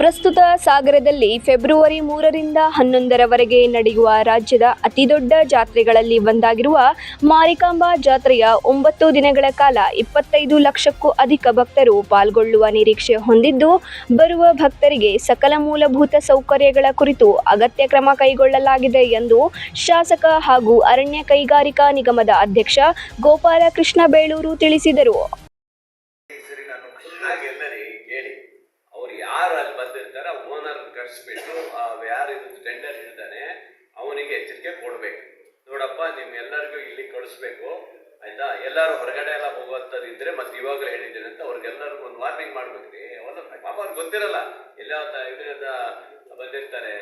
ಪ್ರಸ್ತುತ ಸಾಗರದಲ್ಲಿ ಫೆಬ್ರವರಿ ಮೂರರಿಂದ ಹನ್ನೊಂದರವರೆಗೆ ನಡೆಯುವ ರಾಜ್ಯದ ಅತಿದೊಡ್ಡ ಜಾತ್ರೆಗಳಲ್ಲಿ ಒಂದಾಗಿರುವ ಮಾರಿಕಾಂಬಾ ಜಾತ್ರೆಯ ಒಂಬತ್ತು ದಿನಗಳ ಕಾಲ ಇಪ್ಪತ್ತೈದು ಲಕ್ಷಕ್ಕೂ ಅಧಿಕ ಭಕ್ತರು ಪಾಲ್ಗೊಳ್ಳುವ ನಿರೀಕ್ಷೆ ಹೊಂದಿದ್ದು, ಬರುವ ಭಕ್ತರಿಗೆ ಸಕಲ ಮೂಲಭೂತ ಸೌಕರ್ಯಗಳ ಕುರಿತು ಅಗತ್ಯ ಕ್ರಮ ಕೈಗೊಳ್ಳಲಾಗಿದೆ ಎಂದು ಶಾಸಕ ಹಾಗೂ ಅರಣ್ಯ ಕೈಗಾರಿಕಾ ನಿಗಮದ ಅಧ್ಯಕ್ಷ ಗೋಪಾಲಕೃಷ್ಣ ಬೇಳೂರು ತಿಳಿಸಿದರು ಈ ಸರಿ ನಾನು ಚೆನ್ನಾಗಿ ಎಲ್ಲರಿಗೆ ಕೇಳಿ ಅವ್ರು ಯಾರು ಅಲ್ಲಿ ಬಂದಿರ್ತಾರೆ ಓನರ್ ಕರೆಸ್ಬಿಟ್ಟು ಯಾರು ಇದು ಟೆಂಡರ್ ಹಿಡ್ದಾನೆ ಅವನಿಗೆ ಎಚ್ಚರಿಕೆ ಕೊಡ್ಬೇಕು. ನೋಡಪ್ಪ, ನಿಮ್ಮೆಲ್ಲರಿಗೂ ಇಲ್ಲಿ ಕಳಿಸ್ಬೇಕು. ಆಯ್ತಾ? ಎಲ್ಲರೂ ಹೊರಗಡೆ ಎಲ್ಲ ಹೋಗುವಂಥದ್ದು ಇದ್ರೆ ಮತ್ತೆ ಇವಾಗಲೇ ಹೇಳಿದ್ದೇನೆ ಅಂತ ಅವ್ರಿಗೆಲ್ಲರಿಗೂ ಒಂದು ವಾರ್ನಿಂಗ್ ಮಾಡ್ಬೇಕ್ರಿ. ಅವನ್ನ ಪಾಪ ಅವ್ರಿಗೆ ಗೊತ್ತಿರಲ್ಲ. ಎಲ್ಲ ಇದರಿಂದ ಬಂದಿರ್ತಾರೆ.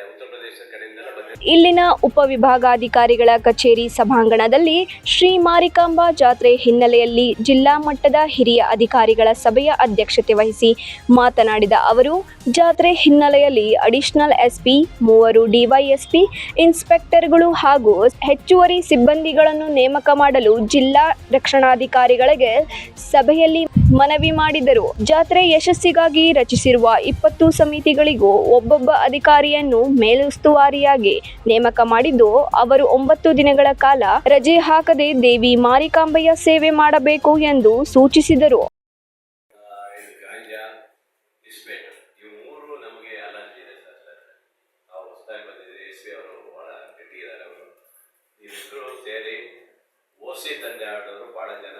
ಇಲ್ಲಿನ ಉಪವಿಭಾಗಾಧಿಕಾರಿಗಳ ಕಚೇರಿ ಸಭಾಂಗಣದಲ್ಲಿ ಶ್ರೀ ಮಾರಿಕಾಂಬಾ ಜಾತ್ರೆ ಹಿನ್ನೆಲೆಯಲ್ಲಿ ಜಿಲ್ಲಾ ಮಟ್ಟದ ಹಿರಿಯ ಅಧಿಕಾರಿಗಳ ಸಭೆಯ ಅಧ್ಯಕ್ಷತೆ ವಹಿಸಿ ಮಾತನಾಡಿದ ಅವರು, ಜಾತ್ರೆ ಹಿನ್ನೆಲೆಯಲ್ಲಿ ಅಡಿಷನಲ್ ಎಸ್ಪಿ, ಮೂವರು ಡಿವೈಎಸ್ಪಿ, ಇನ್ಸ್ಪೆಕ್ಟರ್ಗಳು ಹಾಗೂ ಹೆಚ್ಚುವರಿ ಸಿಬ್ಬಂದಿಗಳನ್ನು ನೇಮಕ ಮಾಡಲು ಜಿಲ್ಲಾ ರಕ್ಷಣಾಧಿಕಾರಿಗಳಿಗೆ ಸಭೆಯಲ್ಲಿ ಮನವಿ ಮಾಡಿದರು. ಜಾತ್ರೆ ಯಶಸ್ಸಿಗಾಗಿ ರಚಿಸಿರುವ ಇಪ್ಪತ್ತು ಸಮಿತಿಗಳಿಗೂ ಒಬ್ಬೊಬ್ಬ ಅಧಿಕಾರಿಯನ್ನು ಮೇಲುಸ್ತುವಾರಿಯಾಗಿ ನೇಮಕ ಮಾಡಿದ್ದು, ಅವರು ಒಂಬತ್ತು ದಿನಗಳ ಕಾಲ ರಜೆ ಹಾಕದೆ ದೇವಿ ಮಾರಿಕಾಂಬೆಯ ಸೇವೆ ಮಾಡಬೇಕು ಎಂದು ಸೂಚಿಸಿದರು. ಸರ್ ಓಸಿ ತಂದೆ ಆಡೋರು ಭಾಳ ಜನ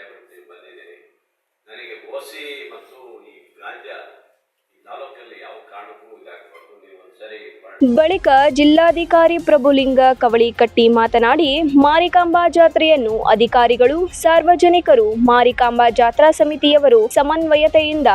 ಎಸ್ ಬಂದಿದ್ದೀನಿ ನನಗೆ ಓಸಿ ಮತ್ತು ಈ ಗಾಂಜಾ ಈ ತಾಲೂಕಲ್ಲಿ ಯಾವ ಕಾರಣಕ್ಕೂ ಇದಾಗಬಾರ್ದು. ಬಳಿಕ ಜಿಲ್ಲಾಧಿಕಾರಿ ಪ್ರಭುಲಿಂಗ ಕವಳಿಕಟ್ಟಿ ಮಾತನಾಡಿ, ಮಾರಿಕಾಂಬಾ ಜಾತ್ರೆಯನ್ನು ಅಧಿಕಾರಿಗಳು, ಸಾರ್ವಜನಿಕರು, ಮಾರಿಕಾಂಬಾ ಜಾತ್ರಾ ಸಮಿತಿಯವರು ಸಮನ್ವಯತೆಯಿಂದ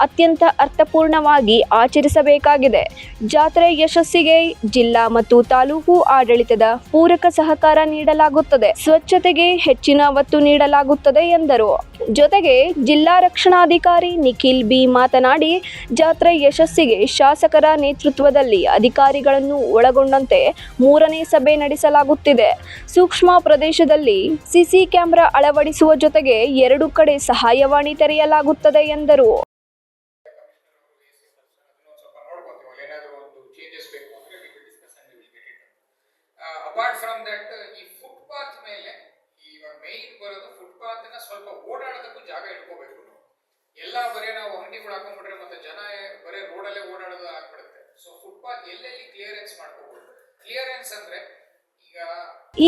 ಅತ್ಯಂತ ಅರ್ಥಪೂರ್ಣವಾಗಿ ಆಚರಿಸಬೇಕಾಗಿದೆ. ಜಾತ್ರೆ ಯಶಸ್ಸಿಗೆ ಜಿಲ್ಲಾ ಮತ್ತು ತಾಲೂಕು ಆಡಳಿತದ ಪೂರಕ ಸಹಕಾರ ನೀಡಲಾಗುತ್ತದೆ. ಸ್ವಚ್ಛತೆಗೆ ಹೆಚ್ಚಿನ ಒತ್ತು ನೀಡಲಾಗುತ್ತದೆ ಎಂದರು. ಜೊತೆಗೆ ಜಿಲ್ಲಾ ರಕ್ಷಣಾಧಿಕಾರಿ ನಿಖಿಲ್ ಬಿ ಮಾತನಾಡಿ, ಜಾತ್ರೆ ಯಶಸ್ಸಿಗೆ ಶಾಸಕರ ನೇತೃತ್ವದಲ್ಲಿ ಅಧಿಕಾರಿಗಳನ್ನು ಒಳಗೊಂಡಂತೆ ಮೂರನೇ ಸಭೆ ನಡೆಸಲಾಗುತ್ತಿದೆ. ಸೂಕ್ಷ್ಮ ಪ್ರದೇಶದಲ್ಲಿ ಸಿಸಿ ಕ್ಯಾಮೆರಾ ಅಳವಡಿಸುವ ಜೊತೆಗೆ ಎರಡು ಕಡೆ ಸಹಾಯವಾಣಿ ತೆರೆಯಲಾಗುತ್ತದೆ ಎಂದರು. ಜಾಗ ಇಟ್ಕೋಬೇಕು ನಾವು. ಎಲ್ಲ ಬರೀ ನಾವು ಅಂಗಡಿಗಳು ಹಾಕೊಂಡ್ಬಿಟ್ರೆ ಮತ್ತೆ ಜನ ಬರೀ ರೋಡಲ್ಲೇ ಓಡಾಡೋದು ಆಗ್ಬಿಡುತ್ತೆ. ಸೊ ಫುಟ್ಪಾತ್ ಎಲ್ಲೆಲ್ಲಿ ಕ್ಲಿಯರೆನ್ಸ್ ಮಾಡ್ಕೋಬಹುದು ಕ್ಲಿಯರೆನ್ಸ್ ಅಂದ್ರೆ ಈಗ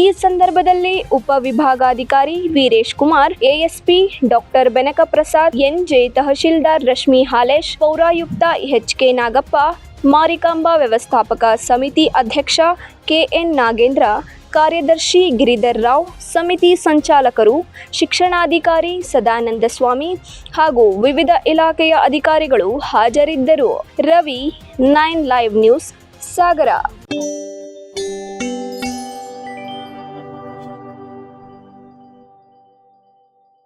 ಈ ಸಂದರ್ಭದಲ್ಲಿ ಉಪವಿಭಾಗಾಧಿಕಾರಿ Veeresh Kumar ASP doctor Benaka Prasad NJ tahsildar Rashmi Halesh, ಪೌರಾಯುಕ್ತ ಎಚ್ ಕೆ ನಾಗಪ್ಪ ಮಾರಿಕಾಂಬಾ ವ್ಯವಸ್ಥಾಪಕ ಸಮಿತಿ ಅಧ್ಯಕ್ಷ ಕೆಎನ್ ನಾಗೇಂದ್ರ, ಕಾರ್ಯದರ್ಶಿ ಗಿರಿಧರ್ ರಾವ್, ಸಮಿತಿ ಸಂಚಾಲಕರು, ಶಿಕ್ಷಣಾಧಿಕಾರಿ ಸದಾನಂದ ಸ್ವಾಮಿ ಹಾಗೂ ವಿವಿಧ ಇಲಾಖೆಯ ಅಧಿಕಾರಿಗಳು ಹಾಜರಿದ್ದರು. Ravi, nine live news, Sagar.